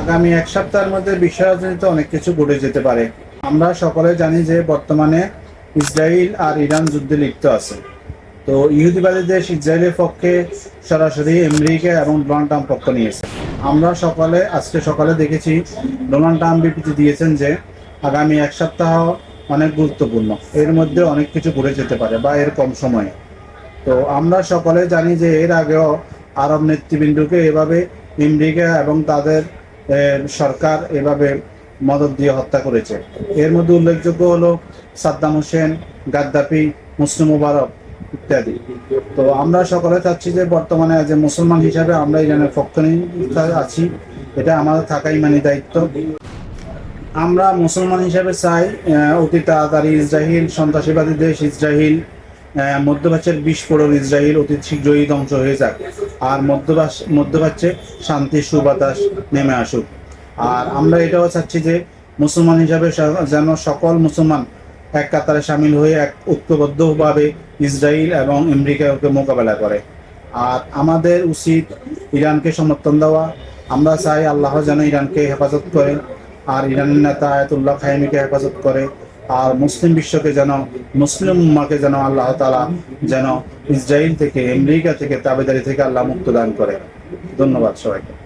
আগামী এক সপ্তাহের মধ্যে বিশ্ব রাজনীতিতে অনেক কিছু ঘটে যেতে পারে। আমরা সকলে জানি যে বর্তমানে ইসরায়েল আর ইরান যুদ্ধে লিপ্ত আছে। তো ইহুদিবাদী দেশ ইসরায়েলের পক্ষে সরাসরি আমেরিকা এবং ডোনাল্ড ট্রাম্প পক্ষ নিয়েছে। আমরা সকলে, আজকে সকালে দেখেছি, ডোনাল্ড ট্রাম্প বিবৃতি দিয়েছেন যে আগামী এক সপ্তাহ অনেক গুরুত্বপূর্ণ। এর মধ্যে অনেক কিছু ঘুরে যেতে পারে বা এর কম সময়ে। তো আমরা সকলে জানি যে এর আগেও আরব নেতৃবৃন্দকে এভাবে আমেরিকা এবং তাদের সরকার এভাবে মদত দিয়ে হত্যা করেছে। এর মধ্যে উল্লেখযোগ্য হলো সাদ্দাম হোসেন গাদ্দাফি মুসলিম মুবারক ইত্যাদি। তো আমরা সকলে চাচ্ছি যে বর্তমানে যে মুসলমান হিসাবে আমরা ইরানের পক্ষ আছি এটা আমাদের থাকাই মানে দায়িত্ব। আমরা মুসলমান হিসাবে চাই অতি তাড়াতাড়ি ইসরায়েল সন্ত্রাসীবাদী দেশ ইসরায়েল আহ, মধ্যপ্রাচ্যের বিস্ফোরণ ইসরায়েল অতি শীঘ্রই ধ্বংস হয়ে যাক। আর মধ্যপ্রাচ্য মধ্যপ্রাচ্যে শান্তির সুবাতাস নেমে আসুক। আর আমরা এটাও চাচ্ছি যে মুসলমান হিসাবে যেন সকল মুসলমান এক কাতারে সামিল হয়ে এক ঐক্যবদ্ধভাবে ইসরায়েল এবং আমেরিকাকে মোকাবেলা করে। আর আমাদের উচিত ইরানকে সমর্থন দেওয়া। আমরা চাই আল্লাহ যেন ইরানকে হেফাজত করে, আর ইরানের নেতা আয়াতুল্লাহ খাইমিকে হেফাজত করে। আর মুসলিম বিশ্বকে যেন, মুসলিম উম্মাকে যেন আল্লাহ তালা যেন ইসরায়েল থেকে, আমেরিকা থেকে, তাবেদারি থেকে আল্লাহ মুক্ত দান করে। ধন্যবাদ সবাইকে।